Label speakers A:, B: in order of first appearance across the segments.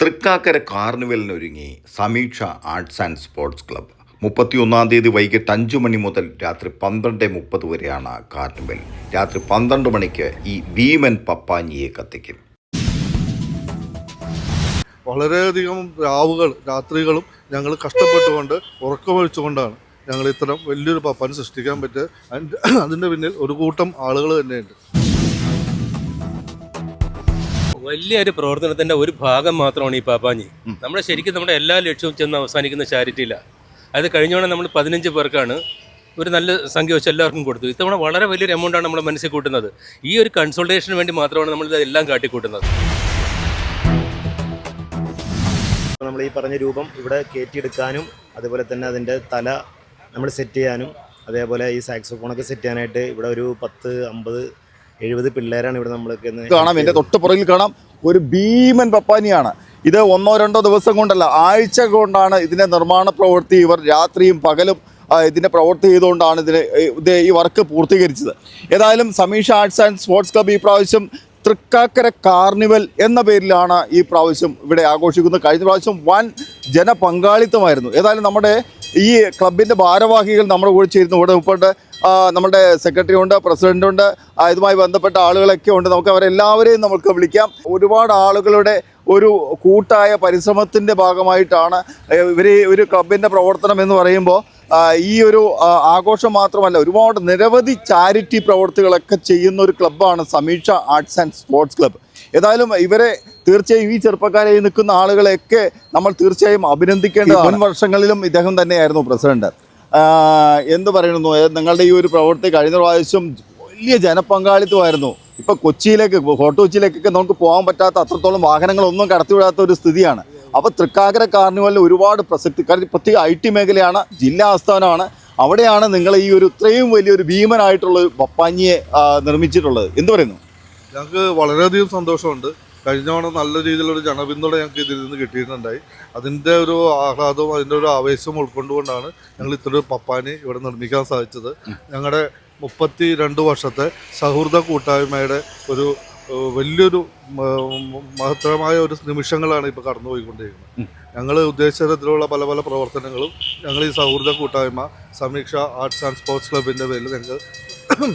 A: Thrikkakara കാർണിവലിനൊരുങ്ങി Sameeksha arts and sports club മുപ്പത്തിയൊന്നാം തീയതി വൈകിട്ട് അഞ്ചു മണി മുതൽ രാത്രി പന്ത്രണ്ട് മുപ്പത് വരെയാണ് കാർണിവൽ. രാത്രി പന്ത്രണ്ട് മണിക്ക് ഈ ഭീമൻ പപ്പാഞ്ഞിയെ കത്തിക്കും.
B: വളരെയധികം രാവുകൾ രാത്രികളും ഞങ്ങൾ കഷ്ടപ്പെട്ടുകൊണ്ട് ഉറക്കമൊഴിച്ചുകൊണ്ടാണ് ഞങ്ങൾ ഇത്തരം വലിയൊരു പപ്പാൻ സൃഷ്ടിക്കാൻ പറ്റുക അതിന്റെ പിന്നിൽ ഒരു കൂട്ടം ആളുകൾ തന്നെയുണ്ട്.
C: വലിയൊരു പ്രവർത്തനത്തിന്റെ ഒരു ഭാഗം മാത്രമാണ് ഈ പാപ്പാഞ്ഞി. നമ്മുടെ ശരിക്കും നമ്മുടെ എല്ലാ ലക്ഷ്യവും ചെന്ന് അവസാനിക്കുന്ന ചാരിറ്റിയില്ല അത് കഴിഞ്ഞോണം നമ്മൾ പതിനഞ്ച് പേർക്കാണ് ഒരു നല്ല സംഖ്യ വെച്ച് എല്ലാവർക്കും കൊടുത്തു. ഇത്തവണ വളരെ വലിയൊരു എമൗണ്ടാണ് നമ്മുടെ മനസ്സിൽ കൂട്ടുന്നത്. ഈ ഒരു കൺസൾട്ടേഷന് വേണ്ടി മാത്രമാണ് നമ്മൾ ഇതെല്ലാം കാട്ടിക്കൂട്ടുന്നത്.
D: നമ്മൾ ഈ പറഞ്ഞ രൂപം ഇവിടെ കയറ്റിയെടുക്കാനും അതുപോലെ തന്നെ അതിന്റെ തല നമ്മൾ സെറ്റ് ചെയ്യാനും അതേപോലെ ഈ സാക്സോഫോണൊക്കെ സെറ്റ് ചെയ്യാനായിട്ട് ഇവിടെ ഒരു പത്ത് അമ്പത് എഴുപത് പിള്ളേരാണ് ഇവിടെ നമ്മൾക്ക്
E: കാണാം. എന്റെ തൊട്ട് പുറകിൽ കാണാം. ഒരു ഭീമൻ പപ്പാനിയാണ്. ഇത് ഒന്നോ രണ്ടോ ദിവസം കൊണ്ടല്ല ആഴ്ച കൊണ്ടാണ് ഇതിന്റെ നിർമ്മാണ പ്രവൃത്തി ഇവർ രാത്രിയും പകലും ഇതിന്റെ പ്രവൃത്തി ചെയ്തുകൊണ്ടാണ് ഇതിന് ഇത് ഈ വർക്ക് പൂർത്തീകരിച്ചത്. ഏതായാലും Sameeksha arts and sports club ഈ പ്രാവശ്യം തൃക്കാക്കര കാർണിവൽ എന്ന പേരിലാണ് ഈ പ്രാവശ്യം ഇവിടെ ആഘോഷിക്കുന്നത്. കഴിഞ്ഞ പ്രാവശ്യം വൻ ജനപങ്കാളിത്തമായിരുന്നു. ഏതായാലും നമ്മുടെ ഈ ക്ലബിന്റെ ഭാരവാഹികൾ നമ്മുടെ കൂടെ ചേരുന്നു. ഇവിടെ ഉൾപ്പെട്ട് നമ്മുടെ സെക്രട്ടറി ഉണ്ട് പ്രസിഡന്റ് ഉണ്ട് ഇതുമായി ബന്ധപ്പെട്ട ആളുകളൊക്കെ ഉണ്ട്. നമുക്ക് അവരെല്ലാവരെയും നമുക്ക് വിളിക്കാം. ഒരുപാട് ആളുകളുടെ ഒരു കൂട്ടായ പരിശ്രമത്തിന്റെ ഭാഗമായിട്ടാണ് ഇവർ ഒരു ക്ലബിന്റെ പ്രവർത്തനം എന്ന് പറയുമ്പോൾ ഈ ഒരു ആഘോഷം മാത്രമല്ല ഒരുപാട് നിരവധി ചാരിറ്റി പ്രവർത്തികളൊക്കെ ചെയ്യുന്ന ഒരു ക്ലബ്ബാണ് Sameeksha arts and sports club. ഏതായാലും ഇവരെ തീർച്ചയായും ഈ ചെറുപ്പക്കാരെ നിൽക്കുന്ന ആളുകളെയൊക്കെ നമ്മൾ തീർച്ചയായും അഭിനന്ദിക്കേണ്ട മുൻ വർഷങ്ങളിലും ഇദ്ദേഹം തന്നെയായിരുന്നു പ്രസിഡന്റ്. എന്ത് പറയുന്നു? നിങ്ങളുടെ ഈ ഒരു പ്രവൃത്തി കഴിഞ്ഞ പ്രാവശ്യം വലിയ ജനപങ്കാളിത്തമായിരുന്നു. ഇപ്പൊ കൊച്ചിയിലേക്ക് ഫോർട്ട് കൊച്ചിയിലേക്കൊക്കെ നമുക്ക് പോകാൻ പറ്റാത്ത അത്രത്തോളം വാഹനങ്ങളൊന്നും കടത്തിവിടാത്ത ഒരു സ്ഥിതിയാണ്. അപ്പോൾ തൃക്കാക്കര കാർണിവലിന് ഒരുപാട് പ്രസക്തി കാര്യം പ്രത്യേക ഐ ടി മേഖലയാണ് ജില്ലാ ആസ്ഥാനമാണ്. അവിടെയാണ് നിങ്ങൾ ഈ ഒരു ഇത്രയും വലിയൊരു ഭീമനായിട്ടുള്ള ഒരു പപ്പാഞ്ഞിയെ നിർമ്മിച്ചിട്ടുള്ളത്. എന്ത് പറയുന്നു?
B: ഞങ്ങൾക്ക് വളരെയധികം സന്തോഷമുണ്ട്. കഴിഞ്ഞ തവണ നല്ല രീതിയിലൊരു ജനപിന്തുണ ഞങ്ങൾക്ക് ഇതിൽ നിന്ന് കിട്ടിയിട്ടുണ്ടായി. അതിന്റെ ഒരു ആഹ്ലാദവും അതിന്റെ ഒരു ആവേശവും ഉൾക്കൊണ്ടുകൊണ്ടാണ് ഞങ്ങൾ ഇത്ര ഒരു പപ്പാനി ഇവിടെ നിർമ്മിക്കാൻ സാധിച്ചത്. ഞങ്ങളുടെ മുപ്പത്തി രണ്ട് വർഷത്തെ സൗഹൃദ കൂട്ടായ്മയുടെ ഒരു വലിയൊരു മഹത്തരമായ ഒരു നിമിഷങ്ങളാണ് ഇപ്പോൾ കടന്നുപോയിക്കൊണ്ടിരിക്കുന്നത്. ഞങ്ങൾ ഉദ്ദേശിച്ച തരത്തിലുള്ള പല പല പ്രവർത്തനങ്ങളും ഞങ്ങൾ ഈ സൗഹൃദ കൂട്ടായ്മ സമീക്ഷ ആർട്സ് ആൻഡ് സ്പോർട്സ് ക്ലബിന്റെ പേരിൽ ഞങ്ങൾക്ക്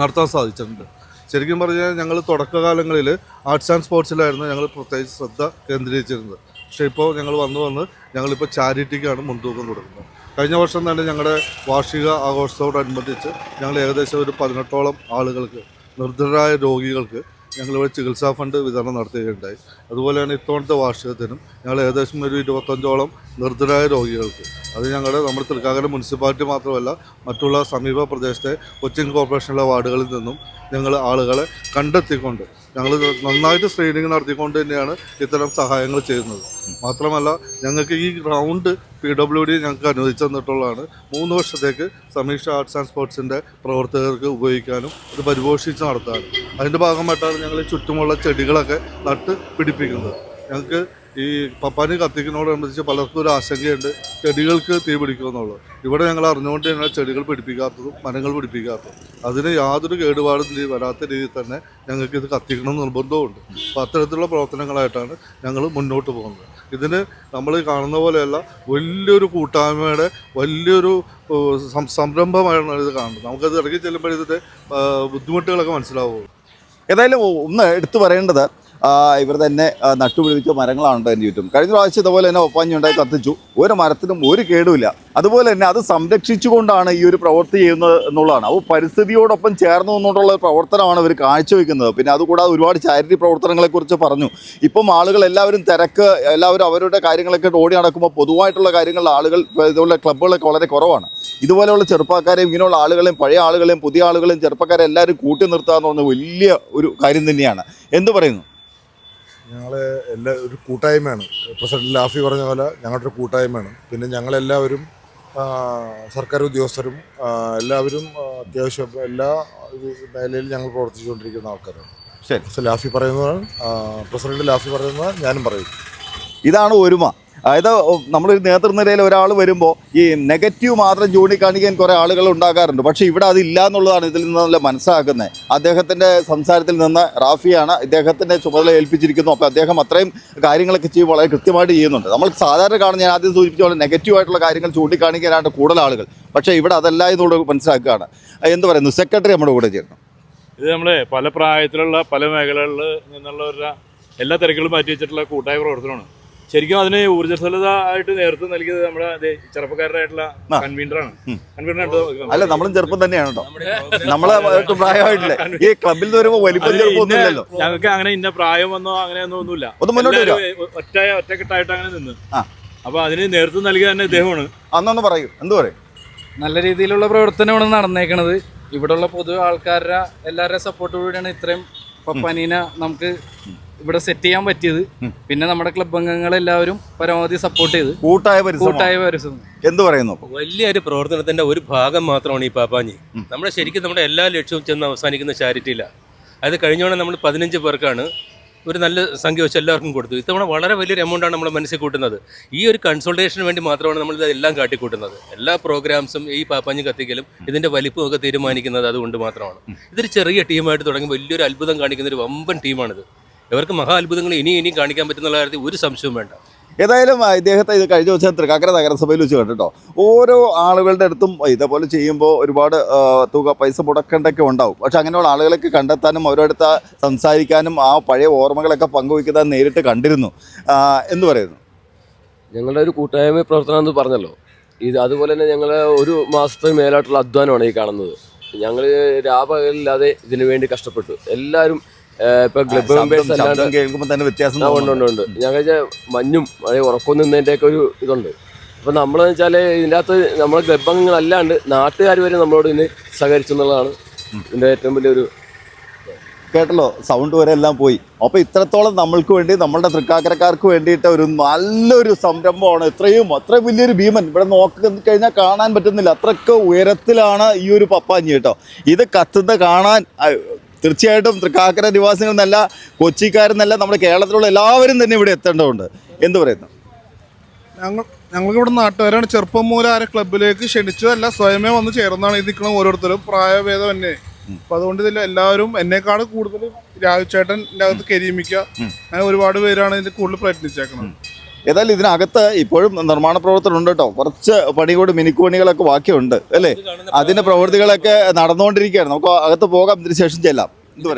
B: നടത്താൻ സാധിച്ചിട്ടുണ്ട്. ശരിക്കും പറഞ്ഞാൽ ഞങ്ങൾ തുടക്കകാലങ്ങളിൽ ആർട്സ് ആൻഡ് സ്പോർട്സിലായിരുന്നു ഞങ്ങൾ പ്രത്യേകിച്ച് ശ്രദ്ധ കേന്ദ്രീകരിച്ചിരുന്നത്. പക്ഷേ ഇപ്പോൾ ഞങ്ങൾ വന്ന് വന്ന് ഞങ്ങളിപ്പോൾ ചാരിറ്റിക്കാണ് മുൻതൂക്കം കൊടുക്കുന്നത്. കഴിഞ്ഞ വർഷം തന്നെ ഞങ്ങളുടെ വാർഷിക ആഘോഷത്തോടനുബന്ധിച്ച് ഞങ്ങൾ ഏകദേശം ഒരു പതിനെട്ടോളം ആളുകൾക്ക് നിർദ്ധരായ രോഗികൾക്ക് ഞങ്ങളിവിടെ ചികിത്സാ ഫണ്ട് വിതരണം നടത്തുകയുണ്ടായി അതുപോലെ തന്നെ ഇത്തവണത്തെ വാർഷികത്തിനും ഞങ്ങൾ ഏകദേശം ഒരു ഇരുപത്തഞ്ചോളം നിർദ്ധരായ രോഗികൾക്ക്. അത് ഞങ്ങളുടെ നമ്മുടെ തൃക്കാക്കര മുനിസിപ്പാലിറ്റി മാത്രമല്ല മറ്റുള്ള സമീപ പ്രദേശത്തെ കൊച്ചിൻ കോർപ്പറേഷനിലെ വാർഡുകളിൽ നിന്നും ഞങ്ങൾ ആളുകളെ കണ്ടെത്തിക്കൊണ്ട് ഞങ്ങൾ നന്നായിട്ട് സ്ക്രീനിങ് നടത്തിക്കൊണ്ട് തന്നെയാണ് ഇത്തരം സഹായങ്ങൾ ചെയ്യുന്നത്. മാത്രമല്ല ഞങ്ങൾക്ക് ഈ ഗ്രൗണ്ട് പി ഡബ്ല്യു ഡി ഞങ്ങൾക്ക് അനുവദിച്ചു തന്നിട്ടുള്ളതാണ്. മൂന്ന് വർഷത്തേക്ക് സമീക്ഷ ആർട്സ് ആൻഡ് സ്പോർട്സിന്റെ പ്രവർത്തകർക്ക് ഉപയോഗിക്കാനും അത് പരിപോഷിച്ച് നടത്താനും. അതിന്റെ ഭാഗമായിട്ടാണ് ഞങ്ങൾ ചുറ്റുമുള്ള ചെടികളൊക്കെ നട്ട് പിടിപ്പിക്കുന്നത്. ഞങ്ങൾക്ക് ഈ പപ്പാനി കത്തിക്കുന്നതോടനുബന്ധിച്ച് പലർക്കും ഒരു ആശങ്കയുണ്ട്. ചെടികൾക്ക് തീ പിടിക്കുമെന്നുള്ളത്. ഇവിടെ ഞങ്ങൾ അറിഞ്ഞുകൊണ്ട് തന്നെ ചെടികൾ പിടിപ്പിക്കാത്തതും മരങ്ങൾ പിടിപ്പിക്കാത്തതും. അതിന് യാതൊരു കേടുപാടും രീതി വരാത്ത രീതിയിൽ തന്നെ ഞങ്ങൾക്ക് ഇത് കത്തിക്കണം നിർബന്ധമുണ്ട് അപ്പോൾ അത്തരത്തിലുള്ള പ്രവർത്തനങ്ങളായിട്ടാണ് ഞങ്ങൾ മുന്നോട്ട് പോകുന്നത്. ഇതിന് നമ്മൾ കാണുന്ന പോലെയല്ല വലിയൊരു കൂട്ടായ്മയുടെ വലിയൊരു സംരംഭമായാണ് ഇത് കാണുന്നത്. നമുക്കത് ഇറങ്ങി ചെല്ലുമ്പോഴത്തെ ബുദ്ധിമുട്ടുകളൊക്കെ മനസ്സിലാവുള്ളൂ.
E: ഏതായാലും ഒന്ന് എടുത്തു പറയേണ്ടത് ഇവർ തന്നെ നട്ടുപിടിപ്പിച്ച മരങ്ങളാണ് എന്റെ ചുറ്റും. കഴിഞ്ഞ പ്രാവശ്യം ഇതുപോലെ തന്നെ ഒപ്പാഞ്ഞി ഉണ്ടായി കത്തിച്ചു. ഒരു മരത്തിനും ഒരു കേടുമില്ല. അതുപോലെ തന്നെ അത് സംരക്ഷിച്ചുകൊണ്ടാണ് ഈ ഒരു പ്രവൃത്തി ചെയ്യുന്നത് എന്നുള്ളതാണ്. അപ്പോൾ പരിസ്ഥിതിയോടൊപ്പം ചേർന്നു നിന്നുകൊണ്ടുള്ള പ്രവർത്തനമാണ് ഇവർ കാഴ്ചവെക്കുന്നത്. പിന്നെ അതുകൂടാതെ ഒരുപാട് ചാരിറ്റി പ്രവർത്തനങ്ങളെക്കുറിച്ച് പറഞ്ഞു. ഇപ്പം ആളുകൾ എല്ലാവരും തിരക്ക് എല്ലാവരും അവരുടെ കാര്യങ്ങളൊക്കെ ഓടി നടക്കുമ്പോൾ പൊതുവായിട്ടുള്ള കാര്യങ്ങളിൽ ആളുകൾ ഇതുപോലെ ക്ലബ്ബുകളൊക്കെ വളരെ കുറവാണ്. ഇതുപോലെയുള്ള ചെറുപ്പക്കാരെയും ഇങ്ങനെയുള്ള ആളുകളെയും പഴയ ആളുകളെയും പുതിയ ആളുകളെയും ചെറുപ്പക്കാരെ എല്ലാവരും കൂട്ടി നിർത്തുക എന്ന് പറഞ്ഞ വലിയ ഒരു കാര്യം തന്നെയാണ്. എന്ത് പറയുന്നു?
F: ഞങ്ങൾ എല്ലാ ഒരു കൂട്ടായ്മയാണ്. പ്രസിഡന്റ് ലാഫി പറഞ്ഞ പോലെ ഞങ്ങളുടെ ഒരു കൂട്ടായ്മയാണ്. പിന്നെ ഞങ്ങളെല്ലാവരും സർക്കാർ ഉദ്യോഗസ്ഥരും എല്ലാവരും അത്യാവശ്യം എല്ലാ മേഖലയിലും ഞങ്ങൾ പ്രവർത്തിച്ചുകൊണ്ടിരിക്കുന്ന ആൾക്കാരാണ്.
E: ശരി.
F: ലാഫി പറയുന്നതാണ് പ്രസിഡന്റ് ലാഫി പറയുന്നതാണ് ഞാനും പറയും.
E: ഇതാണ് ഒരുമ. അതായത് നമ്മളൊരു നേതൃനിരയിൽ ഒരാൾ വരുമ്പോൾ ഈ നെഗറ്റീവ് മാത്രം ചൂണ്ടിക്കാണിക്കാൻ കുറേ ആളുകൾ ഉണ്ടാകാറുണ്ട്. പക്ഷേ ഇവിടെ അതില്ല എന്നുള്ളതാണ് ഇതിൽ നല്ല മനസ്സിലാക്കുന്നത്. അദ്ദേഹത്തിന്റെ സംസാരത്തിൽ നിന്ന് റാഫിയാണ് ഇദ്ദേഹത്തിന്റെ ചുമതല ഏൽപ്പിച്ചിരിക്കുന്നു. അപ്പോൾ അദ്ദേഹം അത്രയും കാര്യങ്ങളൊക്കെ ചെയ്യും വളരെ കൃത്യമായിട്ട് ചെയ്യുന്നുണ്ട്. നമ്മൾ സാധാരണ കാണുന്ന ഞാൻ ആദ്യം സൂചിപ്പിച്ച പോലെ നെഗറ്റീവ് ആയിട്ടുള്ള കാര്യങ്ങൾ ചൂണ്ടിക്കാണിക്കാനാണ് കൂടുതൽ ആളുകൾ. പക്ഷേ ഇവിടെ അതല്ല എന്നുള്ളത് മനസ്സിലാക്കുകയാണ്. എന്ത് പറയുന്നു? സെക്രട്ടറി നമ്മുടെ കൂടെ ചേർന്നു
G: ഇത് നമ്മൾ പല പ്രായത്തിലുള്ള പല മേഖലകളിൽ നിന്നുള്ളവരുടെ എല്ലാ തിരക്കുകളും മാറ്റി വെച്ചിട്ടുള്ള കൂട്ടായ പ്രവർത്തനമാണ്. ശരിക്കും അതിന് ഊർജസ്വലത ആയിട്ട് നേതൃത്വം നൽകിയത് നമ്മുടെ ചെറുപ്പക്കാരനായിട്ടുള്ള. കൺവീനറാണ്. കൺവീനറായിട്ട്
E: അല്ല നമ്മളും ചെറുപ്പം തന്നെയാണ് കേട്ടോ. നമ്മളെ പ്രായമായിട്ടില്ലേ? ഈ ക്ലബിൽ നിന്ന് വരുമ്പോൾ വലിപ്പം
G: ഞങ്ങൾക്ക് അങ്ങനെ ഇന്ന പ്രായം വന്നോ അങ്ങനെയൊന്നും ഒന്നുമില്ല.
E: ഒന്ന് മുന്നോട്ട്
G: ഒറ്റ ഒറ്റക്കെട്ടായിട്ട് അങ്ങനെ നിന്ന്. അപ്പൊ അതിന് നേതൃത്വം നൽകിയ തന്നെ ഇദ്ദേഹമാണ്.
E: അന്നൊന്ന് പറയൂ. എന്ത് പറയും?
H: നല്ല രീതിയിലുള്ള പ്രവർത്തനമാണ് നടന്നേക്കണത്. ഇവിടെയുള്ള പൊതു ആൾക്കാരുടെ എല്ലാവരുടെ സപ്പോർട്ടോടുകൂടിയാണ് ഇത്രയും പനീന നമുക്ക് ഇവിടെ സെറ്റ് ചെയ്യാൻ പറ്റിയത്. പിന്നെ നമ്മുടെ ക്ലബ് അംഗങ്ങളെല്ലാവരും പരമാവധി സപ്പോർട്ട് ചെയ്ത്
E: കൂട്ടായ
H: കൂട്ടായ പരിശ്രമം.
E: എന്ത് പറയുന്നു അപ്പോൾ
C: വലിയൊരു പ്രവർത്തനത്തിന്റെ ഒരു ഭാഗം മാത്രമാണ് ഈ പാപ്പാഞ്ഞി. നമ്മുടെ ശരിക്കും നമ്മുടെ എല്ലാ ലക്ഷ്യവും ചെന്ന് അവസാനിക്കുന്ന ചാരിറ്റിയില്ല അത് കഴിഞ്ഞോടെ നമ്മൾ പതിനഞ്ച് പേർക്കാണ് ഒരു നല്ല സംഖ്യ വെച്ച് എല്ലാവർക്കും കൊടുത്തു ഇത്തവണ വളരെ വലിയൊരു എമൗണ്ടാണ് നമ്മൾ മനസ്സിൽ കൂട്ടുന്നത്. ഈ ഒരു കൺസൾട്ടേഷന് വേണ്ടി മാത്രമാണ് നമ്മൾ ഇതെല്ലാം കാട്ടിക്കൂട്ടുന്നത്. എല്ലാ പ്രോഗ്രാംസും ഈ പാപ്പാഞ്ഞി കത്തിക്കലും ഇതിന്റെ വലിപ്പമൊക്കെ ഒക്കെ തീരുമാനിക്കുന്നത് അതുകൊണ്ട് മാത്രമാണ്. ഇതൊരു ചെറിയ ടീമായിട്ട് തുടങ്ങി വലിയൊരു അത്ഭുതം കാണിക്കുന്ന ഒരു വമ്പൻ ടീമാണിത് ഇവർക്ക് മഹാ അത്ഭുതങ്ങൾ ഇനി ഇനി കാണിക്കാൻ പറ്റുന്ന കാര്യത്തിൽ ഒരു സംശയവും വേണ്ട.
E: ഏതായാലും ഇദ്ദേഹത്തെ ഇത് കഴിഞ്ഞ ദിവസം തൃക്കാക്കര നഗരസഭയിൽ വെച്ച് കേട്ടോ ഓരോ ആളുകളുടെ അടുത്തും ഇതേപോലെ ചെയ്യുമ്പോൾ ഒരുപാട് തുക പൈസ മുടക്കേണ്ടൊക്കെ ഉണ്ടാവും. പക്ഷെ അങ്ങനെയുള്ള ആളുകളൊക്കെ കണ്ടെത്താനും അവരോടത്ത് സംസാരിക്കാനും ആ പഴയ ഓർമ്മകളൊക്കെ പങ്കുവയ്ക്കുന്നത് നേരിട്ട് കണ്ടിരുന്നു. എന്ന് പറയുന്നു?
I: ഞങ്ങളുടെ ഒരു കൂട്ടായ്മ പ്രവർത്തനം എന്ന് പറഞ്ഞല്ലോ. ഇത് അതുപോലെ തന്നെ ഞങ്ങൾ ഒരു മാസത്തിന് മേലായിട്ടുള്ള അധ്വാനമാണ് ഈ കാണുന്നത്. ഞങ്ങൾ രാപകലില്ലാതെ ഇതിനു വേണ്ടി കഷ്ടപ്പെട്ടു. എല്ലാവരും ഇപ്പൊ ക്ലബ്
E: ശബ്ദം-
I: മെമ്പേഴ്സ് അല്ലാണ്ട്
E: കേൾക്കുമ്പോൾ തന്നെ വ്യത്യാസം
I: ഉണ്ട് ഉണ്ട് ഉണ്ട്. ഞങ്ങൾ മഞ്ഞും മഴ ഉറക്കം നിന്നതിന്റെയൊക്കെ ഒരു ഇതുണ്ട്. അപ്പൊ നമ്മളെന്ന് വെച്ചാൽ ഇതിന്റെ അകത്ത് നമ്മളെ ക്ലബ് അംഗങ്ങളല്ലാണ്ട് നാട്ടുകാർ വരെ നമ്മളോട് ഇതിന് സഹകരിച്ചു എന്നുള്ളതാണ് ഇതിന്റെ ഏറ്റവും വലിയൊരു
E: കേട്ടല്ലോ സൗണ്ട് വരെ എല്ലാം പോയി. അപ്പോൾ ഇത്രത്തോളം നമ്മൾക്ക് വേണ്ടി നമ്മളുടെ തൃക്കാക്കരക്കാർക്ക് വേണ്ടിയിട്ട് ഒരു നല്ലൊരു സംരംഭമാണ്. ഇത്രയും അത്ര വലിയൊരു ഭീമൻ. ഇവിടെ നോക്കി കഴിഞ്ഞാൽ കാണാൻ പറ്റുന്നില്ല. അത്രയ്ക്ക് ഉയരത്തിലാണ് ഈ ഒരു പപ്പാഞ്ഞി കേട്ടോ. ഇത് കത്തുന്ന കാണാൻ തീർച്ചയായിട്ടും തൃക്കാക്കര നിവാസികൾ എന്നല്ല കൊച്ചിക്കാരെന്നല്ല നമ്മുടെ കേരളത്തിലുള്ള എല്ലാവരും തന്നെ ഇവിടെ എത്തേണ്ടതുണ്ട്. എന്ത് പറയുന്നു?
B: ഞങ്ങൾ ഞങ്ങൾക്ക് ഇവിടെ നാട്ടുകാരാണ്. ചെറുപ്പം മൂലം ആരെ ക്ലബിലേക്ക് ക്ഷണിച്ചതല്ല സ്വയമേ വന്ന് ചേർന്നാണ് ഈ നിൽക്കുന്ന ഓരോരുത്തരും. പ്രായഭേദം തന്നെ അപ്പൊ അതുകൊണ്ട് ഇതിൽ എല്ലാവരും എന്നെക്കാണ് കൂടുതൽ രാജുചേട്ടൻ ഇതിന്റെ അകത്ത് കരിമിക്ക. അങ്ങനെ ഒരുപാട് പേരാണ് ഇതിൽ കൂടുതൽ പ്രയത്നിച്ചേക്കുന്നത്
E: ഏതായാലും ഇതിനകത്ത് ഇപ്പോഴും നിർമ്മാണ പ്രവർത്തനം ഉണ്ട് കേട്ടോ. കുറച്ച് പണികൂടി മിനുക്കുപണികളൊക്കെ ബാക്കിയുണ്ട് അല്ലേ? അതിന്റെ പ്രവൃത്തികളൊക്കെ നടന്നുകൊണ്ടിരിക്കുകയാണ്. നമുക്ക് അകത്ത് പോകാം ഇതിന് ശേഷം ചെല്ലാം.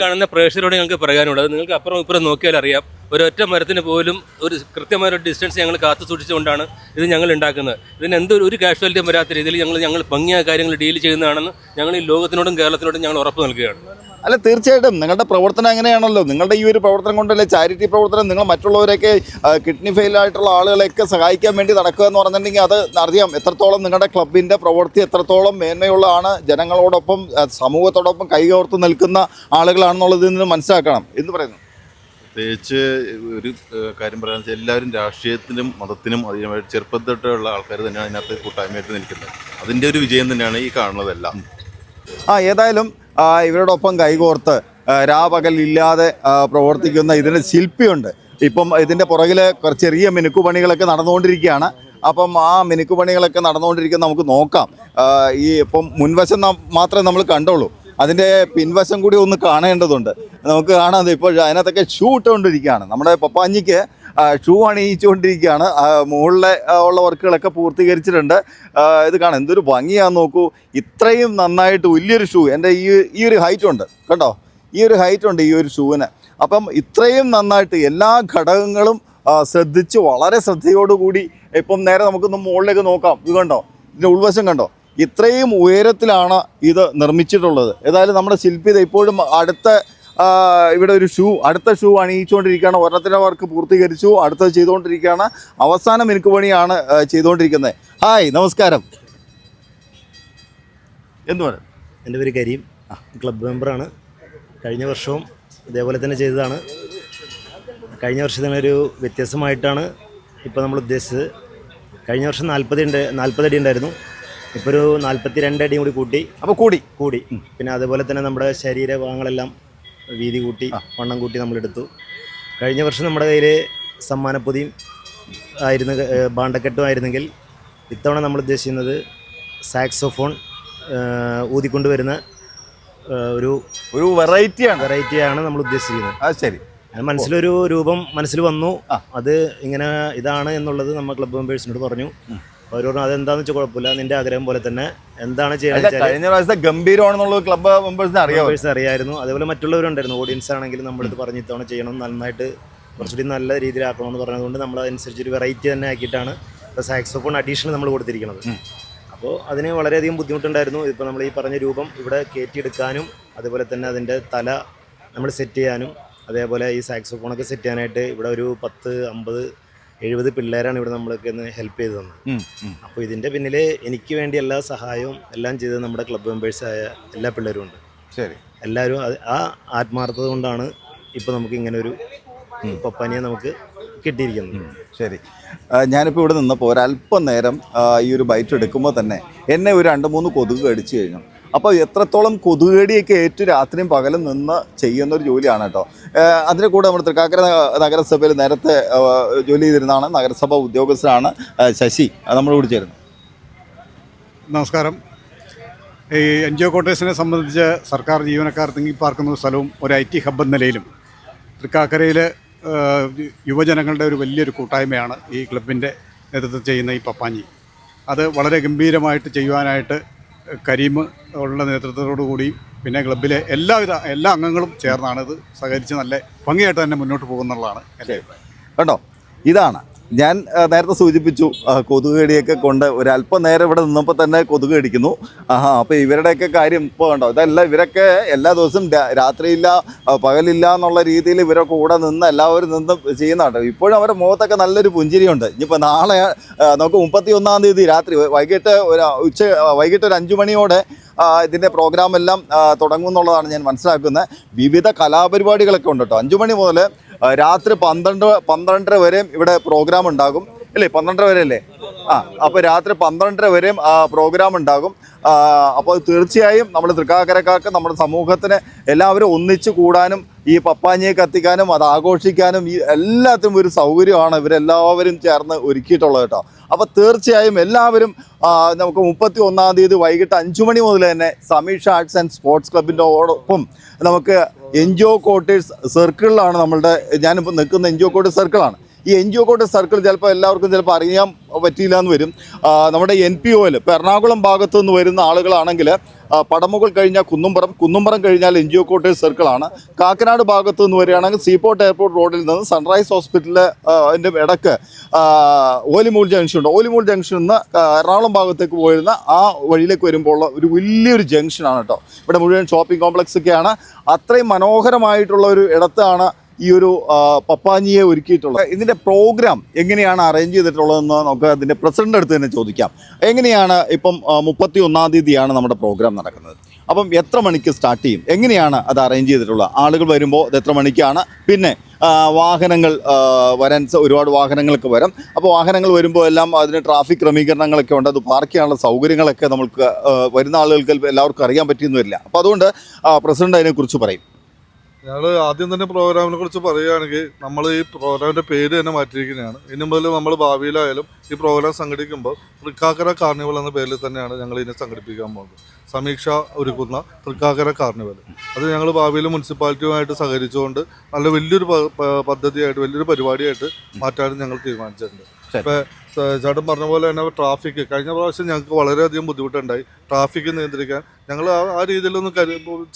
C: കാണുന്ന പ്രേക്ഷകരോട് ഞങ്ങൾക്ക് പറയാനുള്ളത് നിങ്ങൾക്ക് അപ്പുറം ഇപ്പുറം നോക്കിയാൽ അറിയാം ഒരൊറ്റ മരത്തിന് പോലും ഒരു കൃത്യമായ ഒരു ഡിസ്റ്റൻസ് ഞങ്ങൾ കാത്തു സൂക്ഷിച്ചുകൊണ്ടാണ് ഇത് ഞങ്ങൾ ഉണ്ടാക്കുന്നത്. ഇതിന് എന്തൊരു ഒരു കാഷ്വാലിറ്റിയും വരാത്ത രീതിയിൽ ഞങ്ങൾ ഞങ്ങൾ ഭംഗിയായ കാര്യങ്ങൾ ഡീൽ ചെയ്യുന്നതാണെന്ന് ഞങ്ങൾ ഈ ലോകത്തിനോടും കേരളത്തിനോടും ഞങ്ങൾ ഉറപ്പ് നൽകുകയാണ്.
E: അല്ല തീർച്ചയായിട്ടും. നിങ്ങളുടെ പ്രവർത്തനം എങ്ങനെയാണല്ലോ? നിങ്ങളുടെ ഈ ഒരു പ്രവർത്തനം കൊണ്ടല്ലേ ചാരിറ്റി പ്രവർത്തനം നിങ്ങൾ മറ്റുള്ളവരെയൊക്കെ കിഡ്നി ഫെയിൽ ആയിട്ടുള്ള ആളുകളെയൊക്കെ സഹായിക്കാൻ വേണ്ടി നടക്കുക എന്ന് പറഞ്ഞിട്ടുണ്ടെങ്കിൽ അത് അറിയാം. എത്രത്തോളം നിങ്ങളുടെ ക്ലബിന്റെ പ്രവൃത്തി എത്രത്തോളം മേന്മയുള്ളതാണ്. ജനങ്ങളോടൊപ്പം സമൂഹത്തോടൊപ്പം കൈകോർത്ത് നിൽക്കുന്ന ആളുകളാണെന്നുള്ളത് നിന്ന് മനസ്സിലാക്കണം എന്ന് പറയുന്നു.
J: പ്രത്യേകിച്ച് ഒരു കാര്യം പറയാന്ന് വെച്ചാൽ എല്ലാവരും രാഷ്ട്രീയത്തിനും മതത്തിനും അതിനുമായിട്ട് ചെറുപ്പത്തിട്ടുള്ള ആൾക്കാർ തന്നെയാണ് അതിനകത്ത് കൂട്ടായ്മയായിട്ട് നിൽക്കുന്നത്. അതിന്റെ ഒരു വിജയം തന്നെയാണ് ഈ കാണുന്നതെല്ലാം.
E: ആ ഏതായാലും ഇവരോടൊപ്പം കൈകോർത്ത് രാപകലില്ലാതെ പ്രവർത്തിക്കുന്ന ഇതിന് ശില്പിയുണ്ട്. ഇപ്പം ഇതിന്റെ പുറകിൽ ചെറിയ മിനുക്കുപണികളൊക്കെ നടന്നുകൊണ്ടിരിക്കുകയാണ്. അപ്പം ആ മിനുക്കുപണികളൊക്കെ നടന്നുകൊണ്ടിരിക്കുന്ന നമുക്ക് നോക്കാം. ഈ ഇപ്പം മുൻവശം മാത്രമേ നമ്മൾ കണ്ടുള്ളൂ. അതിന്റെ പിൻവശം കൂടി ഒന്ന് കാണേണ്ടതുണ്ട്. നമുക്ക് കാണാം ഇപ്പോൾ അതിനകത്തൊക്കെ ഷൂ ഇട്ടുകൊണ്ടിരിക്കുകയാണ് നമ്മുടെ പപ്പാഞ്ഞിക്ക് ഷൂ അണിയിച്ചുകൊണ്ടിരിക്കുകയാണ്. മുകളിലെ ഉള്ള വർക്കുകളൊക്കെ പൂർത്തീകരിച്ചിട്ടുണ്ട്. ഇത് കാണാം എന്തൊരു ഭംഗിയാന്ന് നോക്കൂ. ഇത്രയും നന്നായിട്ട് വലിയൊരു ഷൂ എന്റെ ഈ ഈ ഒരു ഹൈറ്റ് ഉണ്ട് കണ്ടോ? ഈ ഒരു ഹൈറ്റ് ഉണ്ട് ഈ ഒരു ഷൂവിന്. അപ്പം ഇത്രയും നന്നായിട്ട് എല്ലാ ഘടകങ്ങളും ശ്രദ്ധിച്ച് വളരെ ശ്രദ്ധയോടുകൂടി ഇപ്പം നേരെ നമുക്കൊന്ന് മുകളിലേക്ക് നോക്കാം. ഇത് കണ്ടോ? ഇതിന്റെ ഉൾവശം കണ്ടോ? ഇത്രയും ഉയരത്തിലാണ് ഇത് നിർമ്മിച്ചിട്ടുള്ളത്. ഏതായാലും നമ്മുടെ ശില്പി ഇത് ഇപ്പോഴും അടുത്ത ഇവിടെ ഒരു ഷൂ അടുത്ത ഷൂ അണിയിച്ചുകൊണ്ടിരിക്കുകയാണ്. ഒരെണ്ണത്തിന്റെ വർക്ക് പൂർത്തീകരിച്ചു അടുത്ത ചെയ്തുകൊണ്ടിരിക്കുകയാണ്. അവസാന മിനുക്ക് പണിയാണ് ചെയ്തുകൊണ്ടിരിക്കുന്നത്. ഹായ് നമസ്കാരം. എന്തു പറയാം
D: എന്റെ പേര് കരീം. ക്ലബ് മെമ്പറാണ്. കഴിഞ്ഞ വർഷവും ഇതേപോലെ തന്നെ ചെയ്തതാണ്. കഴിഞ്ഞ വർഷത്തിനൊരു വ്യത്യാസമായിട്ടാണ് ഇപ്പോൾ നമ്മൾ ഉദ്ദേശിച്ചത്. കഴിഞ്ഞ വർഷം നാൽപ്പത് ഉണ്ട് നാൽപ്പത് അടി ഉണ്ടായിരുന്നു. ഇപ്പോൾ ഒരു നാൽപ്പത്തി രണ്ട് അടിയും കൂടി കൂട്ടി.
E: അപ്പോൾ കൂടി.
D: കൂടി. പിന്നെ അതുപോലെ തന്നെ നമ്മുടെ ശരീരഭാഗങ്ങളെല്ലാം വീതി കൂട്ടി വണ്ണം കൂട്ടി നമ്മളെടുത്തു. കഴിഞ്ഞ വർഷം നമ്മുടെ കയ്യിൽ സമ്മാനപ്പൊതിയും ആയിരുന്നു ബാണ്ടക്കെട്ടും ആയിരുന്നെങ്കിൽ ഇത്തവണ നമ്മൾ ഉദ്ദേശിക്കുന്നത് സാക്സോഫോൺ ഊതിക്കൊണ്ട് ഊതിക്കൊണ്ടുവരുന്ന ഏഹ് ഒരു
E: ഒരു വെറൈറ്റിയാണ്.
D: വെറൈറ്റിയാണ് നമ്മൾ ഉദ്ദേശിക്കുന്നത്.
E: അത് ശരി.
D: മനസ്സിലൊരു രൂപം മനസ്സിൽ വന്നു. അത് ഇങ്ങനെ ഇതാണ് എന്നുള്ളത് നമ്മൾ ക്ലബ് മെമ്പേഴ്സിനോട് പറഞ്ഞു. അവരോട് പറഞ്ഞു അതെന്താന്ന് വെച്ചാൽ കുഴപ്പമില്ല. നിന്റെ ആഗ്രഹം പോലെ തന്നെ എന്താണ് ചെയ്യണമെന്ന് ക്ലബ്
E: കഴിഞ്ഞ പ്രാവശ്യത്തെ ഗംഭീരമാണെന്നുള്ളത് ക്ലബ്ബ് മെമ്പേഴ്സിന് അറിയാം
D: അറിയായിരുന്നു. അതേപോലെ മറ്റുള്ളവരുണ്ടായിരുന്നു. ഓഡിയൻസ് ആണെങ്കിലും നമ്മളിത് പറഞ്ഞ് ഇത്തവണ ചെയ്യണം നന്നായിട്ട് കുറച്ചുകൂടി നല്ല രീതിയിലാക്കണമെന്ന് പറഞ്ഞതുകൊണ്ട് നമ്മൾ അതനുസരിച്ച് ഒരു വെറൈറ്റി തന്നെ ആക്കിയിട്ടാണ് ഇപ്പോൾ സാക്സോഫോൺ അഡീഷണൽ നമ്മൾ കൊടുത്തിരിക്കുന്നത്. അപ്പോൾ അതിന് വളരെയധികം ബുദ്ധിമുട്ടുണ്ടായിരുന്നു. ഇപ്പോൾ നമ്മൾ ഈ പറഞ്ഞ രൂപം ഇവിടെ കയറ്റിയെടുക്കാനും അതുപോലെ തന്നെ അതിന്റെ തല നമ്മൾ സെറ്റ് ചെയ്യാനും അതേപോലെ ഈ സാക്സോഫോണൊക്കെ സെറ്റ് ചെയ്യാനായിട്ട് ഇവിടെ ഒരു പത്ത് അമ്പത് എഴുപത് പിള്ളേരാണ് ഇവിടെ നമ്മൾക്ക് ഇന്ന് ഹെൽപ്പ് ചെയ്ത് തന്നത്. അപ്പോൾ ഇതിന്റെ പിന്നിൽ എനിക്ക് വേണ്ടി എല്ലാ സഹായവും എല്ലാം ചെയ്തത് നമ്മുടെ ക്ലബ് മെമ്പേഴ്സായ എല്ലാ പിള്ളേരും ഉണ്ട്.
E: ശരി.
D: എല്ലാവരും ആ ആത്മാർത്ഥത കൊണ്ടാണ് ഇപ്പോൾ നമുക്ക് ഇങ്ങനെ ഒരു പപ്പാനിയെ നമുക്ക് കിട്ടിയിരിക്കുന്നത്.
E: ശരി. ഞാനിപ്പോൾ ഇവിടെ നിന്നപ്പോൾ ഒരല്പം നേരം ഈ ഒരു ബൈറ്റ് എടുക്കുമ്പോൾ തന്നെ എന്നെ ഒരു രണ്ട് മൂന്ന് കൊതുക് കടിച്ചു കഴിഞ്ഞു. അപ്പോൾ എത്രത്തോളം കൊതുകടിയൊക്കെ ഏറ്റു രാത്രിയും പകലും നിന്ന് ചെയ്യുന്ന ഒരു ജോലിയാണ് കേട്ടോ. അതിന്റെ കൂടെ നമ്മൾ തൃക്കാക്കര നഗരസഭയിൽ നേരത്തെ ജോലി ചെയ്തിരുന്നതാണ്. നഗരസഭ ഉദ്യോഗസ്ഥരാണ് ശശി. നമ്മൾ കൂടി ചേരുന്നു.
K: നമസ്കാരം. ഈ എൻ ജി ഒ ക്വാർട്ടേഴ്സിനെ സംബന്ധിച്ച് സർക്കാർ ജീവനക്കാർ തിങ്ങിപ്പാർക്കുന്ന സ്ഥലവും ഒരു ഐ ടി ഹബ്ബ് എന്ന നിലയിലും തൃക്കാക്കരയിൽ യുവജനങ്ങളുടെ ഒരു വലിയൊരു കൂട്ടായ്മയാണ് ഈ ക്ലബിന്റെ നേതൃത്വം ചെയ്യുന്ന ഈ പപ്പാഞ്ഞി. അത് വളരെ ഗംഭീരമായിട്ട് ചെയ്യുവാനായിട്ട് കരീം ഉള്ള നേതൃത്വത്തോടു കൂടി പിന്നെ ക്ലബിലെ എല്ലാവിധ എല്ലാ അംഗങ്ങളും ചേർന്നാണ് ഇത് സഹകരിച്ച് നല്ല ഭംഗിയായിട്ട് തന്നെ മുന്നോട്ട് പോകുന്നുള്ളതാണ് എന്റെ അഭിപ്രായം.
E: കേട്ടോ ഇതാണ് ഞാൻ നേരത്തെ സൂചിപ്പിച്ചു ആ, കൊതുക് കടിയൊക്കെ കൊണ്ട് ഒരല്പം നേരം ഇവിടെ നിന്നപ്പോൾ തന്നെ കൊതുക് കടിക്കുന്നു. ആഹാ അപ്പോൾ ഇവരുടെയൊക്കെ കാര്യം ഇപ്പോൾ കണ്ടോ? ഇതല്ല ഇവരൊക്കെ എല്ലാ ദിവസവും രാത്രിയില്ല പകലില്ല എന്നുള്ള രീതിയിൽ ഇവരൊക്കെ കൂടെ നിന്ന് എല്ലാവരും നിന്ന് ചെയ്യുന്നതാണ് ഇപ്പോഴും അവരുടെ മുഖത്തൊക്കെ നല്ലൊരു പുഞ്ചിരിയുണ്ട്. ഇനിയിപ്പോൾ നാളെ നമുക്ക് മുപ്പത്തി ഒന്നാം തീയതി രാത്രി വൈകിട്ട് ഒരു ഉച്ച വൈകിട്ട് ഒരു അഞ്ചു മണിയോടെ ഇതിന്റെ പ്രോഗ്രാം എല്ലാം തുടങ്ങും എന്നുള്ളതാണ് ഞാൻ മനസ്സിലാക്കുന്നത്. വിവിധ കലാപരിപാടികളൊക്കെ ഉണ്ട് കേട്ടോ. അഞ്ചു മണി മുതൽ രാത്രി പന്ത്രണ്ട് പന്ത്രണ്ടര വരെയും ഇവിടെ പ്രോഗ്രാം ഉണ്ടാകും. അല്ലേ പന്ത്രണ്ടര വരെ അല്ലേ ആ അപ്പോൾ രാത്രി പന്ത്രണ്ടര വരെയും പ്രോഗ്രാം ഉണ്ടാകും. അപ്പോൾ തീർച്ചയായും നമ്മൾ തൃക്കാക്കരക്കാർക്ക് നമ്മുടെ സമൂഹത്തിന് എല്ലാവരും ഒന്നിച്ച് കൂടാനും ഈ പപ്പാഞ്ഞിയെ കത്തിക്കാനും അത് ആഘോഷിക്കാനും ഈ എല്ലാത്തിനും ഒരു സൗകര്യമാണ് ഇവരെല്ലാവരും ചേർന്ന് ഒരുക്കിയിട്ടുള്ളത് കേട്ടോ. അപ്പോൾ തീർച്ചയായും എല്ലാവരും നമുക്ക് മുപ്പത്തി ഒന്നാം തീയതി വൈകിട്ട് അഞ്ചു മണി മുതൽ തന്നെ സമീഷ ആർട്സ് ആൻഡ് സ്പോർട്സ് ക്ലബിന്റെ ഓടൊപ്പം നമുക്ക് എൻ ജി ഒ കോട്ടേഴ്സ് സർക്കിളിലാണ് നമ്മളുടെ ഞാനിപ്പോൾ നിൽക്കുന്ന എൻ ജി ഒ കോട്ടേഴ്സ് സർക്കിളാണ്. ഈ N G O quarter circle ചിലപ്പോൾ എല്ലാവർക്കും ചിലപ്പോൾ അറിയാൻ പറ്റിയില്ല എന്ന് വരും. നമ്മുടെ എൻ പി ഒയിൽ ഇപ്പോൾ എറണാകുളം ഭാഗത്തു നിന്ന് വരുന്ന ആളുകളാണെങ്കിൽ പടമുകൾ കഴിഞ്ഞാൽ കുന്നുംപുറം കുന്നുംപുറം കഴിഞ്ഞാൽ എൻ ജി ഒ കോട്ടേഴ്സ് സർക്കിളാണ്. കാക്കനാട് ഭാഗത്തു നിന്ന് വരികയാണെങ്കിൽ സീപോർട്ട് എയർപോർട്ട് റോഡിൽ നിന്ന് സൺറൈസ് ഹോസ്പിറ്റലിൽ അതിന്റെ ഇടയ്ക്ക് ഓലിമൂൾ ജംഗ്ഷൻ ഉണ്ട്. ഓലിമൂൾ ജംഗ്ഷനിൽ നിന്ന് എറണാകുളം ഭാഗത്തേക്ക് പോയിരുന്ന ആ വഴിയിലേക്ക് വരുമ്പോൾ ഉള്ള ഒരു വലിയൊരു ജംഗ്ഷനാണ് കേട്ടോ. ഇവിടെ മുഴുവൻ ഷോപ്പിംഗ് കോംപ്ലക്സ് ഒക്കെയാണ്. അത്രയും മനോഹരമായിട്ടുള്ള ഒരു ഇടത്താണ് ഈ ഒരു പപ്പാഞ്ഞിയെ ഒരുക്കിയിട്ടുള്ളത്. ഇതിന്റെ പ്രോഗ്രാം എങ്ങനെയാണ് അറേഞ്ച് ചെയ്തിട്ടുള്ളതെന്ന് നമുക്ക് അതിന്റെ പ്രസിഡന്റ് അടുത്ത് തന്നെ ചോദിക്കാം. എങ്ങനെയാണ് ഇപ്പം മുപ്പത്തി ഒന്നാം തീയതിയാണ് നമ്മുടെ പ്രോഗ്രാം നടക്കുന്നത്. അപ്പം എത്ര മണിക്ക് സ്റ്റാർട്ട് ചെയ്യും? എങ്ങനെയാണ് അത് അറേഞ്ച് ചെയ്തിട്ടുള്ളത് ആളുകൾ വരുമ്പോൾ അത് എത്ര മണിക്കാണ്? പിന്നെ വാഹനങ്ങൾ വരാൻ ഒരുപാട് വാഹനങ്ങളൊക്കെ വരും. അപ്പോൾ വാഹനങ്ങൾ വരുമ്പോൾ എല്ലാം അതിന് ട്രാഫിക് ക്രമീകരണങ്ങളൊക്കെ ഉണ്ട്. അത് പാർക്ക് ചെയ്യാനുള്ള സൗകര്യങ്ങളൊക്കെ നമുക്ക് വരുന്ന ആളുകൾക്ക് എല്ലാവർക്കും അറിയാൻ പറ്റിയെന്ന് വരില്ല അപ്പോൾ അതുകൊണ്ട് പ്രസിഡന്റ് അതിനെക്കുറിച്ച് പറയും.
B: ഞങ്ങൾ ആദ്യം തന്നെ പ്രോഗ്രാമിനെ കുറിച്ച് പറയുകയാണെങ്കിൽ നമ്മൾ ഈ പ്രോഗ്രാമിന്റെ പേര് തന്നെ മാറ്റിയിരിക്കുന്നതാണ്. ഇനി മുതൽ നമ്മൾ ഭാവിയിലായാലും ഈ പ്രോഗ്രാം സംഘടിപ്പിക്കുമ്പോൾ തൃക്കാക്കര കാർണിവൽ എന്ന പേരിൽ തന്നെയാണ് ഞങ്ങൾ ഇതിനെ സംഘടിപ്പിക്കാൻ പോകുന്നത്. സമീക്ഷ ഒരുക്കുന്ന തൃക്കാക്കര കാർണിവൽ അത് ഞങ്ങൾ ഭാവിയിൽ മുനിസിപ്പാലിറ്റിയുമായിട്ട് സഹകരിച്ചുകൊണ്ട് നല്ല വലിയൊരു പദ്ധതിയായിട്ട് വലിയൊരു പരിപാടിയായിട്ട് മാറ്റാനും ഞങ്ങൾ തീരുമാനിച്ചിട്ടുണ്ട്. ഇപ്പം ചേട്ടൻ പറഞ്ഞ പോലെ തന്നെ ട്രാഫിക് കഴിഞ്ഞ പ്രാവശ്യം ഞങ്ങൾക്ക് വളരെയധികം ബുദ്ധിമുട്ടുണ്ടായി. ട്രാഫിക് നിയന്ത്രിക്കാൻ. ഞങ്ങൾ ആ രീതിയിലൊന്നും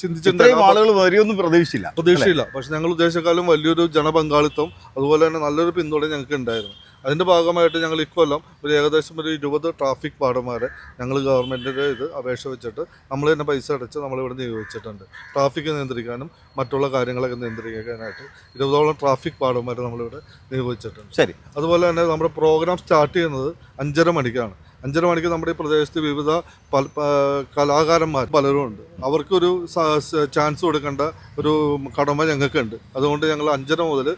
B: ചിന്തിച്ചിട്ടുണ്ടായിരുന്നു
E: ആളുകൾ വരെയൊന്നും പ്രതീക്ഷിച്ചില്ല.
B: പ്രതീക്ഷയില്ല പക്ഷെ ഞങ്ങൾ ഉദ്ദേശിച്ചാലും വലിയൊരു ജനപങ്കാളിത്തം അതുപോലെ തന്നെ നല്ലൊരു പിന്തുണ ഞങ്ങൾക്ക് ഉണ്ടായിരുന്നു അതിന്റെ ഭാഗമായിട്ട് ഞങ്ങൾ ഇക്കൊല്ലം ഒരു ഏകദേശം ഒരു ഇരുപത് ട്രാഫിക് പാടന്മാരെ ഞങ്ങൾ ഗവൺമെന്റിന്റെ ഇത് അപേക്ഷ വെച്ചിട്ട് നമ്മൾ തന്നെ പൈസ അടച്ച് നമ്മളിവിടെ നിയോഗിച്ചിട്ടുണ്ട്. ട്രാഫിക് നിയന്ത്രിക്കാനും മറ്റുള്ള കാര്യങ്ങളൊക്കെ നിയന്ത്രിക്കാനായിട്ട് ഇരുപതോളം ട്രാഫിക് പാടന്മാരെ നമ്മളിവിടെ നിയോഗിച്ചിട്ടുണ്ട്.
E: ശരി.
B: അതുപോലെ തന്നെ നമ്മുടെ പ്രോഗ്രാം സ്റ്റാർട്ട് ചെയ്യുന്നത് അഞ്ചര മണിക്കാണ്. അഞ്ചര മണിക്ക് നമ്മുടെ ഈ പ്രദേശത്ത് വിവിധ പല കലാകാരന്മാർ പലരും ഉണ്ട്. അവർക്കൊരു ചാൻസ് കൊടുക്കേണ്ട ഒരു കടമ ഞങ്ങൾക്കുണ്ട്. അതുകൊണ്ട് ഞങ്ങൾ അഞ്ചര മുതൽ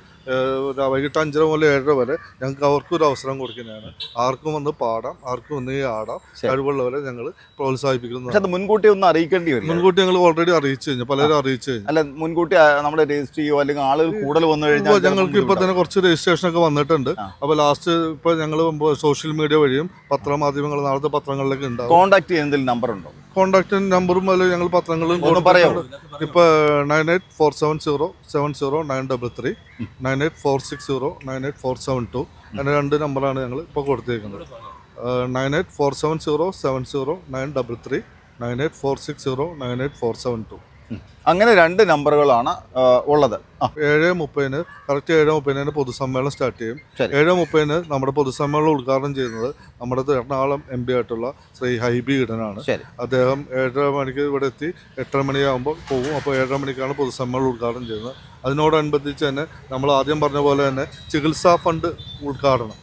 B: വൈകിട്ട് അഞ്ചര മുതൽ ഏഴര വരെ ഞങ്ങൾക്ക് അവർക്കും ഒരു അവസരം കൊടുക്കുന്നതാണ്. ആർക്കും വന്ന് പാടാം ആർക്കും വന്ന് ആടാം. കഴിവുള്ളവരെ ഞങ്ങൾ
E: പ്രോത്സാഹിപ്പിക്കുന്നു. മുൻകൂട്ടി ഒന്ന് അറിയിക്കേണ്ടി വരും
B: മുൻകൂട്ടി ഞങ്ങൾ ഓൾറെഡി അറിയിച്ചു കഴിഞ്ഞു. പലരും അറിയിച്ചു കഴിഞ്ഞു.
E: അല്ല മുൻകൂട്ടി നമ്മൾ രജിസ്റ്റർ ചെയ്യുമോ അല്ലെങ്കിൽ ആളുകൾ കൂടുതൽ വന്നു കഴിഞ്ഞാൽ
B: ഇപ്പോൾ ഞങ്ങൾക്ക് ഇപ്പൊ തന്നെ കുറച്ച് രജിസ്ട്രേഷൻ ഒക്കെ വന്നിട്ടുണ്ട്. അപ്പോൾ ലാസ്റ്റ് ഇപ്പൊ ഞങ്ങൾ സോഷ്യൽ മീഡിയ വഴിയും പത്രമാധ്യമങ്ങൾ നാളത്തെ പത്രങ്ങളിലൊക്കെ ഉണ്ടാവും.
E: കോൺടാക്ട് ചെയ്യുന്നതിൽ നമ്പർ ഉണ്ടോ?
B: കോൺടാക്ട് നമ്പറും അതിൽ ഞങ്ങൾ പത്രങ്ങളും
E: പറയാം പറയാമോ?
B: ഇപ്പൊ nine eight four seven zero seven zero nine double three nine eight four six zero nine eight four seven two അങ്ങനെ രണ്ട് നമ്പറാണ് ഞങ്ങൾ ഇപ്പോൾ കൊടുത്തേക്കുന്നത് nine eight four seven zero seven zero nine double three nine eight four six zero nine eight four seven two
E: അങ്ങനെ രണ്ട് നമ്പറുകളാണ് ഉള്ളത്.
B: ഏഴ് മുപ്പതിന് കറക്റ്റ് ഏഴ് മുപ്പതിന് പൊതുസമ്മേളനം സ്റ്റാർട്ട് ചെയ്യും. ഏഴ് മുപ്പതിന് നമ്മുടെ പൊതുസമ്മേളനം ഉദ്ഘാടനം ചെയ്യുന്നത് നമ്മുടെ എറണാകുളം എം പി ആയിട്ടുള്ള ശ്രീ ഹൈബി ഈഡനാണ് അദ്ദേഹം ഏഴര മണിക്ക് ഇവിടെ എത്തി എട്ടര മണിയാകുമ്പോൾ പോകും. അപ്പോൾ ഏഴര മണിക്കാണ് പൊതുസമ്മേളനം ഉദ്ഘാടനം ചെയ്യുന്നത്. അതിനോടനുബന്ധിച്ച് തന്നെ നമ്മൾ ആദ്യം പറഞ്ഞ പോലെ തന്നെ ചികിത്സാ ഫണ്ട് ഉദ്ഘാടനം.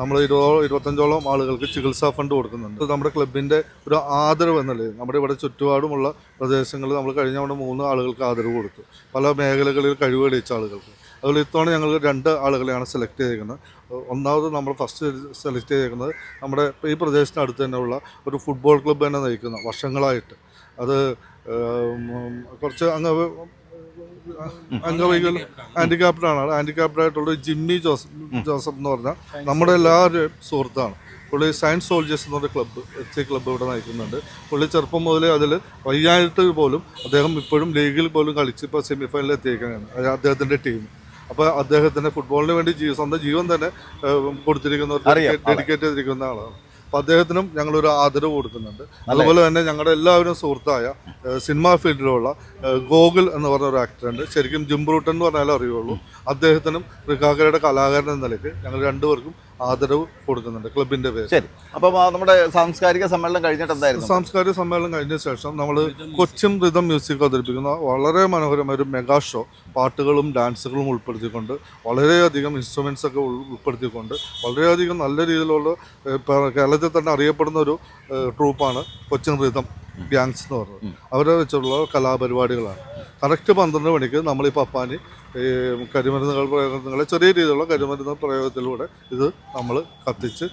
B: നമ്മൾ ഇരുപതോ ഇരുപത്തഞ്ചോളം ആളുകൾക്ക് ചികിത്സാ ഫണ്ട് കൊടുക്കുന്നുണ്ട്. നമ്മുടെ ക്ലബിന്റെ ഒരു ആദരവ് എന്നല്ലേ നമ്മുടെ ഇവിടെ ചുറ്റുപാടുമുള്ള പ്രദേശങ്ങളിൽ നമ്മൾ കഴിഞ്ഞ അവിടെ മൂന്ന് ആളുകൾക്ക് ആദരവ് കൊടുത്തു. പല മേഖലകളിൽ കഴിവ് തെളിയിച്ച ആളുകൾക്ക്. അതുപോലെ ഇത്തവണ ഞങ്ങൾ രണ്ട് ആളുകളെയാണ് സെലക്ട് ചെയ്തിരിക്കുന്നത്. ഒന്നാമത് നമ്മൾ ഫസ്റ്റ് സെലക്ട് ചെയ്തിരിക്കുന്നത് നമ്മുടെ ഈ പ്രദേശത്തിന് അടുത്ത് തന്നെയുള്ള ഒരു ഫുട്ബോൾ ക്ലബ്ബ് തന്നെ നയിക്കുന്ന വർഷങ്ങളായിട്ട്. അത് കുറച്ച് അങ്ങ് അംഗവൈകല്യം ഹാൻഡിക്യാപ്ഡ് ആണ് ഹാൻഡിക്യാപ്ഡ് ആയിട്ടുള്ള ജിമ്മി ജോസഫ് ജോസഫ് എന്ന് പറഞ്ഞാൽ നമ്മുടെ എല്ലാവരുടെയും സുഹൃത്താണ്. പുള്ളി സയൻസ് സോൾജേഴ്സ് എന്ന് പറഞ്ഞ ക്ലബ്ബ് എച്ച് ക്ലബ്ബ് ഇവിടെ നയിക്കുന്നുണ്ട്. പുള്ളി ചെറുപ്പം മുതലേ അതിൽ വയ്യായിട്ട് പോലും അദ്ദേഹം ഇപ്പോഴും ലീഗിൽ പോലും കളിച്ച് ഇപ്പോൾ സെമി ഫൈനലിൽ എത്തിയിരിക്കുകയാണ് അദ്ദേഹത്തിന്റെ ടീം അപ്പോൾ അദ്ദേഹത്തിന്റെ ഫുട്ബോളിന് വേണ്ടി ജീവ സ്വന്തം ജീവൻ തന്നെ കൊടുത്തിരിക്കുന്ന ഡെഡിക്കേറ്റ് ചെയ്തിരിക്കുന്ന ആളാണ്. അപ്പോൾ അദ്ദേഹത്തിനും ഞങ്ങളൊരു ആദരവ് കൊടുക്കുന്നുണ്ട്. അതുപോലെ തന്നെ ഞങ്ങളുടെ എല്ലാവരും സുഹൃത്തായ സിനിമാ ഫീൽഡിലുള്ള ഗോഗിൾ ഗോകുൽ എന്ന് പറഞ്ഞ ഒരു ആക്ടറുണ്ട് ശരിക്കും ജിംബ്രൂട്ടൻ എന്ന് പറഞ്ഞാലേ അറിയുള്ളൂ. അദ്ദേഹത്തിനും റിക്കാക്കരയുടെ കലാകാരൻ എന്ന നിലയ്ക്ക് ഞങ്ങൾ രണ്ടുപേർക്കും ആദരവ് കൊടുക്കുന്നുണ്ട് ക്ലബിന്റെ പേര്
E: ശരി. അപ്പോൾ നമ്മുടെ സാംസ്കാരിക സമ്മേളനം കഴിഞ്ഞിട്ട് എന്തായിരുന്നു?
B: സാംസ്കാരിക സമ്മേളനം കഴിഞ്ഞ ശേഷം നമ്മൾ കൊച്ചും റിതം മ്യൂസിക് അവതരിപ്പിക്കുന്ന വളരെ മനോഹരമായ ഒരു മെഗാ ഷോ പാട്ടുകളും ഡാൻസുകളും ഉൾപ്പെടുത്തിക്കൊണ്ട് വളരെയധികം ഇൻസ്ട്രുമെന്റ്സ് ഒക്കെ ഉൾ- ഉൾപ്പെടുത്തിക്കൊണ്ട് വളരെയധികം നല്ല രീതിയിലുള്ള കേരളത്തിൽ തന്നെ അറിയപ്പെടുന്ന ഒരു ട്രൂപ്പാണ് കൊച്ചിൻ റിതം. ഗ്യാങ്സ് എന്ന് പറഞ്ഞത് അവരെ വെച്ചുള്ള കലാപരിപാടികളാണ്. കറക്റ്റ് പന്ത്രണ്ട് മണിക്ക് നമ്മൾ ഈ പപ്പാനി ഈ കരിമരുന്നുകൾ പ്രയോഗങ്ങളെ ചെറിയ രീതിയിലുള്ള കരിമരുന്ന് പ്രയോഗത്തിലൂടെ ഇത് നമ്മൾ കത്തിച്ച്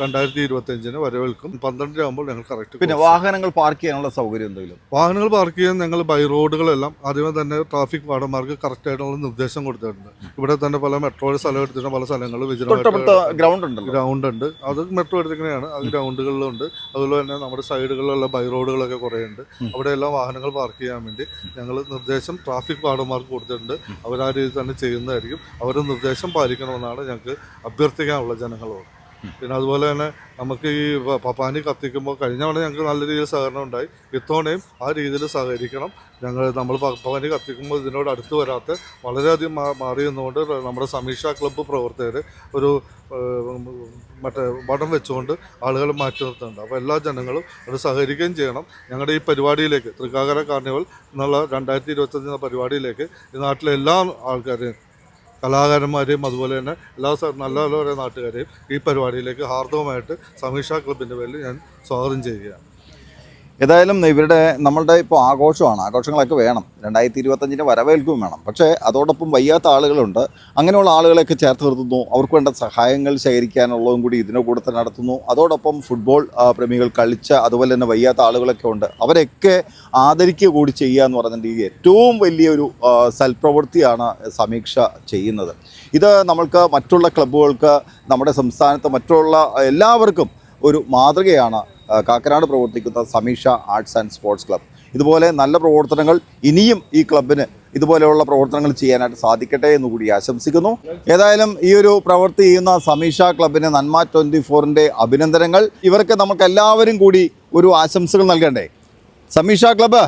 B: രണ്ടായിരത്തി ഇരുപത്തഞ്ചിന് വരവേൽക്കും. പന്ത്രണ്ടര ആകുമ്പോൾ ഞങ്ങൾ കറക്റ്റ്
E: പിന്നെ വാഹനങ്ങൾ പാർക്ക് ചെയ്യാനുള്ള സൗകര്യം എന്തെങ്കിലും?
B: വാഹനങ്ങൾ പാർക്ക് ചെയ്യാൻ ഞങ്ങൾ ബൈ റോഡുകളെല്ലാം ആദ്യമേ തന്നെ ട്രാഫിക് വാർഡന്മാർക്ക് കറക്റ്റ് ആയിട്ടുള്ള നിർദ്ദേശം കൊടുത്തിട്ടുണ്ട്. ഇവിടെ തന്നെ പല മെട്രോ സ്ഥലം എടുത്തിട്ട് പല സ്ഥലങ്ങളും
E: തൊട്ടടുത്ത ഗ്രൗണ്ട് ഉണ്ടല്ലോ.
B: ഗ്രൗണ്ട് ഉണ്ട്. അത് മെട്രോ എടുത്തിങ്ങനെയാണ് അത് ഗ്രൗണ്ടുകളിലുണ്ട് അതുപോലെ തന്നെ നമ്മുടെ സൈഡുകളിലുള്ള ബൈ റോഡുകളൊക്കെ കുറേ ഉണ്ട് അവിടെയെല്ലാം വാഹനങ്ങൾ പാർക്ക് ചെയ്യാൻ വേണ്ടി ഞങ്ങൾ നിർദ്ദേശം ട്രാഫിക് വാർഡന്മാർക്ക് കൊടുത്തിട്ടുണ്ട്. അവർ ആ രീതിയിൽ തന്നെ ചെയ്യുന്നതായിരിക്കും. അവരുടെ നിർദ്ദേശം പാലിക്കണമെന്നാണ് ഞങ്ങൾക്ക് അഭ്യർത്ഥിക്കാനുള്ള ജനങ്ങളോട്. പിന്നെ അതുപോലെ തന്നെ നമുക്ക് ഈ പപ്പാനി കത്തിക്കുമ്പോൾ കഴിഞ്ഞ തവണ ഞങ്ങൾക്ക് നല്ല രീതിയിൽ സഹകരണം ഉണ്ടായി. ഇത്തവണയും ആ രീതിയിൽ സഹകരിക്കണം. ഞങ്ങൾ നമ്മൾ പപ്പാനി കത്തിക്കുമ്പോൾ ഇതിനോട് അടുത്ത് വരാത്ത വളരെയധികം മാറിയെന്നുകൊണ്ട് മാറി നിന്നുകൊണ്ട് നമ്മുടെ സമീക്ഷാ ക്ലബ്ബ് പ്രവർത്തകർ ഒരു മറ്റേ വടം വെച്ചുകൊണ്ട് ആളുകൾ മാറ്റി നിർത്തുന്നുണ്ട് അപ്പോൾ എല്ലാ ജനങ്ങളും അത് സഹകരിക്കുകയും ചെയ്യണം. ഞങ്ങളുടെ ഈ പരിപാടിയിലേക്ക് തൃക്കാക്കര കാർണിവൽ എന്നുള്ള രണ്ടായിരത്തി ഇരുപത്തഞ്ച് എന്ന പരിപാടിയിലേക്ക് ഈ നാട്ടിലെ എല്ലാ ആൾക്കാരെയും കലാകാരന്മാരെയും അതുപോലെ തന്നെ എല്ലാ നല്ല നല്ല നാട്ടുകാരെയും ഈ പരിപാടിയിലേക്ക് ഹാർദവമായിട്ട് സമീക്ഷാ ക്ലബിന്റെ പേരിൽ ഞാൻ സ്വാഗതം ചെയ്യുകയാണ്.
E: ഏതായാലും ഇവരുടെ നമ്മളുടെ ഇപ്പോൾ ആഘോഷമാണ്. ആഘോഷങ്ങളൊക്കെ വേണം. രണ്ടായിരത്തി ഇരുപത്തഞ്ചിന് വരവേൽക്കും വേണം. പക്ഷേ അതോടൊപ്പം വയ്യാത്ത ആളുകളുണ്ട്. അങ്ങനെയുള്ള ആളുകളെയൊക്കെ ചേർത്ത് നിർത്തുന്നു. അവർക്ക് വേണ്ട സഹായങ്ങൾ ശേഖരിക്കാനുള്ളതും കൂടി ഇതിന്റെ കൂടെ തന്നെ നടത്തുന്നു. അതോടൊപ്പം ഫുട്ബോൾ പ്രേമികൾ കളിച്ച അതുപോലെ തന്നെ വയ്യാത്ത ആളുകളൊക്കെ ഉണ്ട്. അവരൊക്കെ ആദരിക്കുക കൂടി ചെയ്യുക എന്ന് പറഞ്ഞിട്ടുണ്ടെങ്കിൽ ഏറ്റവും വലിയൊരു സൽപ്രവൃത്തിയാണ് സമീക്ഷ ചെയ്യുന്നത്. ഇത് നമ്മൾക്ക് മറ്റുള്ള ക്ലബ്ബുകൾക്ക് നമ്മുടെ സംസ്ഥാനത്ത് മറ്റുള്ള എല്ലാവർക്കും ഒരു മാതൃകയാണ് കാക്കനാട് പ്രവർത്തിക്കുന്ന Sameeksha arts and sports club ഇതുപോലെ നല്ല പ്രവർത്തനങ്ങൾ ഇനിയും ഈ ക്ലബിന് ഇതുപോലെയുള്ള പ്രവർത്തനങ്ങൾ ചെയ്യാനായിട്ട് സാധിക്കട്ടെ എന്ന് കൂടി ആശംസിക്കുന്നു. ഏതായാലും ഈ ഒരു പ്രവൃത്തി ചെയ്യുന്ന സമീഷ ക്ലബിന് നന്മ ട്വന്റി ഫോറിന്റെ അഭിനന്ദനങ്ങൾ. ഇവർക്ക് നമുക്ക് എല്ലാവരും കൂടി ഒരു ആശംസകൾ നൽകണ്ടേ? സമീഷ ക്ലബ്ബ്.